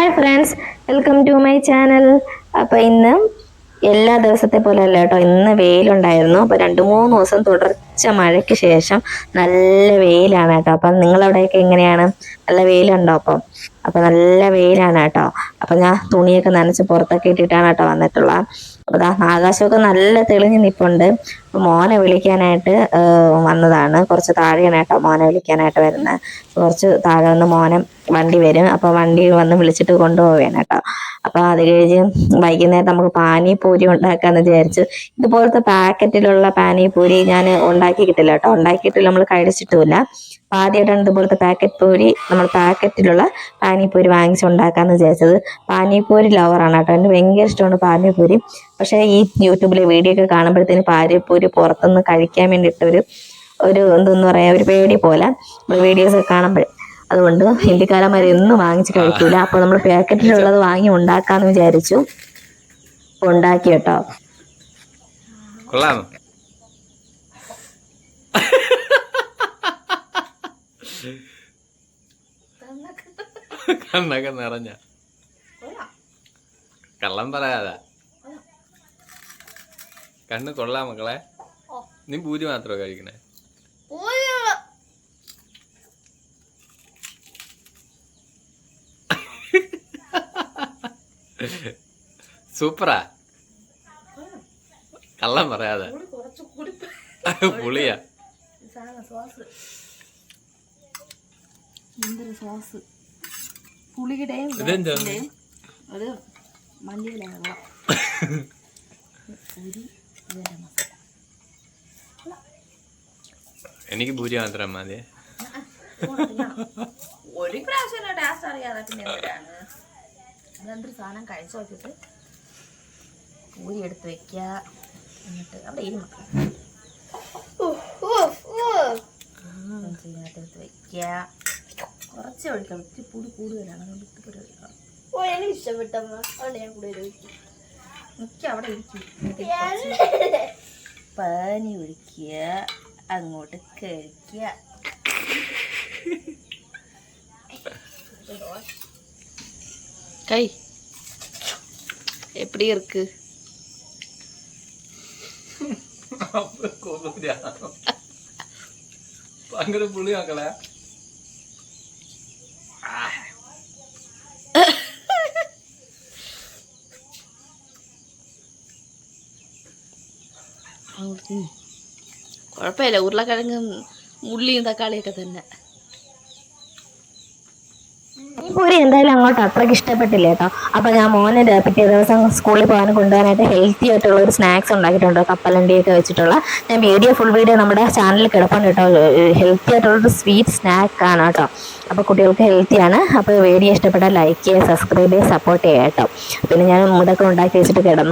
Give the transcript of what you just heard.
Hi friends welcome to my channel അപ്പോൾ ഇന്ന് എല്ലാ ദിവസത്തെ പോലെ അല്ല കേട്ടോ. ഇന്ന് വെയിലുണ്ടായിരുന്നു. അപ്പോൾ രണ്ട് മൂന്ന് ദിവസം തുടർച്ച മഴയ്ക്ക് ശേഷം നല്ല വെയിലാണ് കേട്ടോ. അപ്പം നിങ്ങളവിടെയൊക്കെ എങ്ങനെയാണ്? നല്ല വെയിലുണ്ടോ അപ്പം? അപ്പോൾ നല്ല വെയിലാണ് കേട്ടോ. അപ്പം ഞാൻ തുണിയൊക്കെ നനച്ച് പുറത്തൊക്കെ ഇട്ടിട്ടാണ് കേട്ടോ വന്നിട്ടുള്ളത് അപ്പോൾ ആകാശമൊക്കെ നല്ല തെളിഞ്ഞ് നിൽപ്പുണ്ട് അപ്പോൾ മോനെ വിളിക്കാനായിട്ട് വന്നതാണ്. കുറച്ച് താഴെയാണ് കേട്ടോ മോനെ വിളിക്കാനായിട്ട് വരുന്നത്. കുറച്ച് താഴെ വന്ന് മോനെ വണ്ടി വരും. അപ്പോൾ വണ്ടി വന്ന് വിളിച്ചിട്ട് കൊണ്ടുപോവുകയാണ് കേട്ടോ. അപ്പോൾ അത് കഴിഞ്ഞ് വൈകുന്നേരം നമുക്ക് പാനിപൂരി ഉണ്ടാക്കാന്ന് വിചാരിച്ചു. ഇതുപോലത്തെ പാക്കറ്റിലുള്ള പാനിപൂരി ഞാൻ ഉണ്ടാക്കിയിട്ടില്ല കേട്ടോ. ഉണ്ടാക്കിയിട്ടില്ല നമ്മൾ കഴിച്ചിട്ടുമില്ല. അപ്പോൾ ആദ്യമായിട്ടാണ് ഇതുപോലത്തെ പാക്കറ്റ് പൂരി നമ്മൾ പാക്കറ്റിലുള്ള പാനിപൂരി വാങ്ങിച്ച് ഉണ്ടാക്കാന്ന് വിചാരിച്ചത്. പാനിപൂരി ലവറാണ് കേട്ടോ. എനിക്ക് ഭയങ്കര ഇഷ്ടമാണ് പാനിപൂരി. പക്ഷേ ഈ യൂട്യൂബിലെ വീഡിയോ ഒക്കെ കാണുമ്പോഴത്തേന് പാനിപൂരി പുറത്തുനിന്ന് കഴിക്കാൻ വേണ്ടിയിട്ട് ഒരു എന്തെന്ന് പറയാ ഒരു പേടി പോലെ. വീഡിയോസ് ഒക്കെ കാണുമ്പോഴേ അതുകൊണ്ട് ഹിന്ദിക്കാരന്മാർ എന്നും വാങ്ങിച്ച് കഴിക്കൂല. അപ്പോൾ നമ്മൾ പാക്കറ്റിലുള്ളത് വാങ്ങി ഉണ്ടാക്കാന്ന് വിചാരിച്ചു. ഉണ്ടാക്കി കേട്ടോ. കണ്ണൊക്കെ നിറഞ്ഞ. കള്ളം പറയാതാ. കണ്ണ് കൊള്ളാം മക്കളെ. നീ പൂരി മാത്രമോ കഴിക്കണേ. സൂപ്പറാ. കള്ളം പറയാതെ. പുളിയാ. എന്തൊരു സോസ്. പുളിയുടെയും ഇതെന്താ? അത് മല്ലിയിലാണ് എനിക്ക് ഭൂരി മാത്രം മതി ഒരു പ്രാവശ്യം ടേസ്റ്റ് അറിയാതെ പിന്നെ എന്തിനാണ്? അതെന്തൊരു സാധനം കഴിച്ചു നോക്കിയിട്ട് പൂരി എടുത്ത് വെക്കുക. എന്നിട്ട് അവിടെ ഇരുമ മക്കളെ ഇതിനകത്ത് എടുത്ത് വെക്കുക. കുറച്ച് ഒഴിക്കാം ഇത്തിരി പൊടി കൂടുതലാണ്. അതുകൊണ്ട് ഇത്തിരി ഒഴിക്കണം. ഓ എനിക്ക് ഇഷ്ടപ്പെട്ടമ്മ. അതുകൊണ്ട് ഞാൻ കൂടുതൽ ഒഴിക്കും. മിക്ക അവിടെ ഇരിക്കും. പാനി ഒഴിക്കുക അങ്ങോട്ട് കഴിക്കുക. കൈ எப்படி இருக்கு ഭയങ്കര പുളിയാക്കളെ കുഴപ്പമില്ല ഉരുളക്കിഴങ്ങും ഉള്ളിയും തക്കാളിയൊക്കെ തന്നെ ഈ പൂരി എന്തായാലും അങ്ങോട്ട് അത്രയ്ക്ക് ഇഷ്ടപ്പെട്ടില്ല കേട്ടോ. അപ്പൊ ഞാൻ മോനെ പിറ്റേ ദിവസം സ്കൂളിൽ പോകാൻ കൊണ്ടുപോകാനായിട്ട് ഹെൽത്തി ആയിട്ടുള്ള ഒരു സ്നാക്സ് ഉണ്ടാക്കിയിട്ടുണ്ട്. കപ്പലണ്ടിയൊക്കെ വെച്ചിട്ടുള്ള. ഞാൻ വീഡിയോ ഫുൾ വീഡിയോ നമ്മുടെ ചാനലിൽ കിടപ്പുണ്ട് കേട്ടോ. ഹെൽത്തി ആയിട്ടുള്ള ഒരു സ്വീറ്റ് ആണ് കേട്ടോ. അപ്പോൾ കുട്ടികൾക്ക് ഹെൽത്തിയാണ് അപ്പോൾ വീഡിയോ ഇഷ്ടപ്പെട്ടാൽ ലൈക്ക് ചെയ്യുക സബ്സ്ക്രൈബ് ചെയ്യുക സപ്പോർട്ട് ചെയ്യുക കേട്ടോ. പിന്നെ ഞാൻ ഇതൊക്കെ ഉണ്ടാക്കി വെച്ചിട്ട് കിടന്നു.